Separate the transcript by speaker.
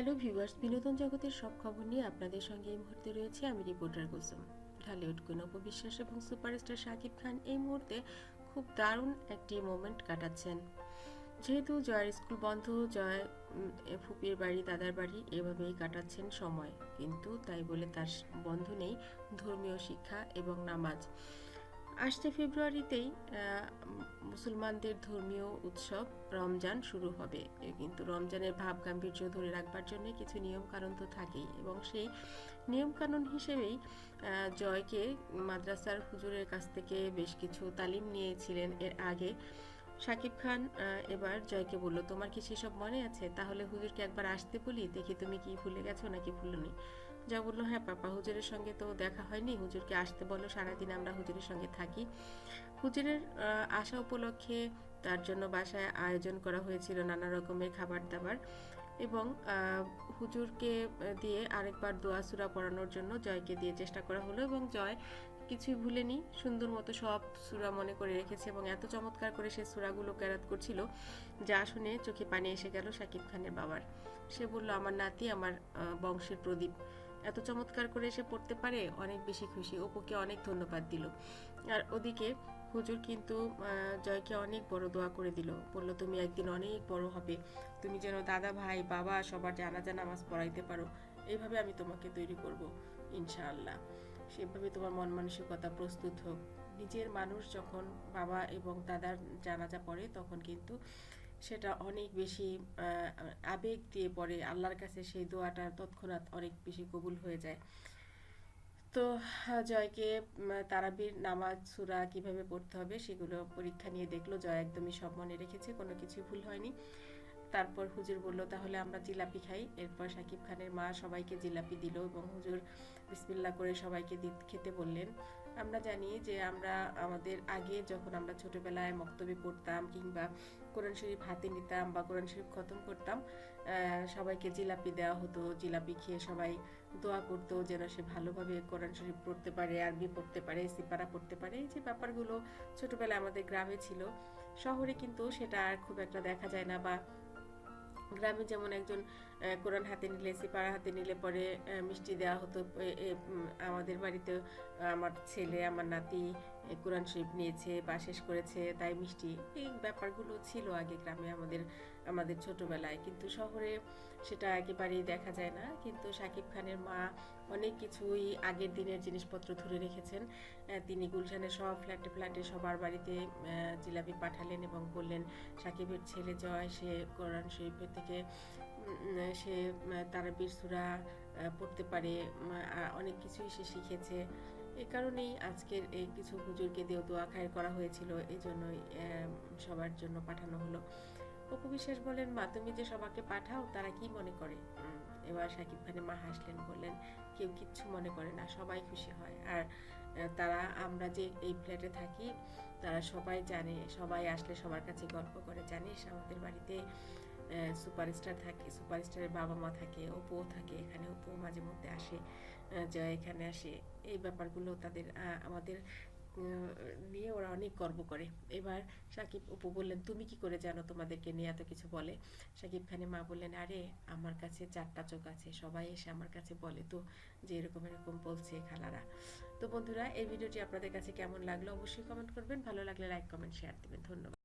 Speaker 1: Viewers বিনোদন জগতের সব খবর নিয়ে আপনাদের সঙ্গে এই মুহূর্তে রয়েছে আমি রিপোর্টার কুসুম। ঢালিউড কুইন অপবিশ্বাস এবং সুপারস্টার শাকিব খান এই মুহূর্তে খুব দারুণ একটি মোমেন্ট কাটাচ্ছেন। যেহেতু জয়ের স্কুল বন্ধ, জয় ফুপির বাড়ি, দাদার বাড়ি এভাবেই কাটাচ্ছেন সময়। কিন্তু তাই বলে তার বন্ধ নেই ধর্মীয় শিক্ষা এবং নামাজ। আসছে ফেব্রুয়ারিতেই মুসলমানদের ধর্মীয় উৎসব রমজান শুরু হবে। কিন্তু রমজানের ভাব গাম্ভীর্য ধরে রাখবার জন্য কিছু নিয়মকানুন তো থাকেই এবং সেই নিয়মকানুন হিসেবেই জয়কে মাদ্রাসার হুজুরের কাছ থেকে বেশ কিছু তালিম নিয়েছিলেন। এর আগে শাকিব খান এবার জয়কে বলল, তোমার কি সেসব মনে আছে? তাহলে হুজুরকে একবার আসতে বলি, দেখি তুমি কি ভুলে গেছো নাকি ভুলনি? যা বলল হ্যাঁ পাপা, হুজুরের সঙ্গে তো দেখা হয়নি। হুজুরকে আসতে বলো, সারাদিন আমরা হুজুরের সঙ্গে থাকি। হুজুরের আসা উপলক্ষে তার জন্য বাসায় আয়োজন করা হয়েছিল নানা রকমের খাবার দাবার এবং হুজুরকে দিয়ে আরেকবার দোয়া সুরা পড়ানোর জন্য জয়কে দিয়ে চেষ্টা করা হলো এবং জয় কিছুই ভুলেনি। সুন্দর মতো সব সুরা মনে করে রেখেছে এবং এত চমৎকার করে সে সুরাগুলো ক্যারাত করছিল, যা শুনে চোখে পানি এসে গেল শাকিব খানের বাবার। সে বলল, আমার নাতি আমার বংশের প্রদীপ। এত চমৎকার করে সে পড়তে পারে, অনেক বেশি খুশি। অপুকে অনেক ধন্যবাদ দিল। আর ওদিকে হুজুর কিন্তু জয়কে অনেক বড় দোয়া করে দিল। বলল, তুমি একদিন অনেক বড় হবে। তুমি যেন দাদা, ভাই, বাবা সবার জানাজা নামাজ পড়াইতে পারো। এইভাবে আমি তোমাকে তৈরি করব, ইনশাআল্লাহ। সেভাবে তোমার মন মানসিকতা প্রস্তুত হোক। নিজের মানুষ যখন বাবা এবং দাদার জানাজা পড়ে, তখন কিন্তু সেটা অনেক বেশি আবেগ দিয়ে পড়ে। আল্লাহর কাছে সেই দোয়াটা তৎক্ষণাৎ অনেক বেশি কবুল হয়ে যায়। তো, জয়কে তারাবির নামাজ, সুরা কীভাবে পড়তে হবে সেগুলো পরীক্ষা নিয়ে দেখল। জয় একদমই সব মনে রেখেছে, কোনো কিছুই ভুল হয়নি। তারপর হুজুর বলল, তাহলে আমরা জিলাপি খাই। এরপর শাকিব খানের মা সবাইকে জিলাপি দিল এবং হুজুর বিসমিল্লা করে সবাইকে খেতে বললেন। আমরা জানি যে আমরা, আমাদের আগে যখন আমরা ছোটবেলায় মক্তবে পড়তাম কিংবা কোরআন শরীফ হাতে নিতাম বা কোরআন শরীফ খতম করতাম সবাইকে জিলাপি দেওয়া হতো। জিলাপি খেয়ে সবাই দোয়া করতো যেন সে ভালোভাবে কোরআন শরীফ পড়তে পারে, আরবি পড়তে পারে, সিপারা পড়তে পারে। এই যে ব্যাপারগুলো ছোটবেলায় আমাদের গ্রামে ছিল, শহরে কিন্তু সেটা আর খুব একটা দেখা যায় না বা গ্রামে যেমন একজন কোরআন হাতে নিলে, সিপারা হাতে নিলে পরে মিষ্টি দেওয়া হতো। আমাদের বাড়িতে আমার ছেলে, আমার নাতি কোরআন শরীফ নিয়েছে, বা শেষ করেছে, তাই মিষ্টি। এই ব্যাপারগুলো ছিল আগে গ্রামে আমাদের আমাদের ছোটবেলায়। কিন্তু শহরে সেটা একেবারেই দেখা যায় না। কিন্তু শাকিব খানের মা অনেক কিছুই আগের দিনের জিনিসপত্র ধরে রেখেছেন। তিনি গুলশানের সব ফ্ল্যাটে ফ্ল্যাটে সবার বাড়িতে জিলাপি পাঠালেন এবং বললেন সাকিবের ছেলে জয়, সে কোরআন শরীফের থেকে সে তারাবির সুরা পড়তে পারে অনেক কিছুই সে শিখেছে। এই কারণেই আজকের এই কিছু হুজুরকে দিয়েও দোয়া খায়ের করা হয়েছিল, এই জন্যই সবার জন্য পাঠানো হলো। অপু বিশ্বাস বলেন, মা, তুমি যে সবাইকে পাঠাও, তারা কি মনে করে? এবার সাকিব খানের মা হাসলেন, বললেন, কেউ কিচ্ছু মনে করে না, সবাই খুশি হয়। আর তারা, আমরা যে এই ফ্ল্যাটে থাকি, তারা সবাই জানে, সবাই আসলে সবার কাছে গল্প করে, জানিস আমাদের বাড়িতে সুপারস্টার থাকে, সুপারস্টারের বাবা মা থাকে অপুও থাকে, এখানে অপু মাঝে মধ্যে আসে জয় এখানে আসে। এই ব্যাপারগুলো তাদের আমাদের নিয়ে ওরা অনেক গর্ব করে। এবার সাকিব অপু বললেন, তুমি কি করে জানো তোমাদেরকে নিয়ে এত কিছু বলে? সাকিব খানের মা বললেন, আরে, আমার কাছে চারটা চোখ আছে, সবাই এসে আমার কাছে বলে তো যে এরকম এরকম বলছে খালারা। তো বন্ধুরা, এই ভিডিওটি আপনাদের কাছে কেমন লাগল অবশ্যই কমেন্ট করবেন, ভালো লাগলে লাইক, কমেন্ট, শেয়ার দিবেন। ধন্যবাদ।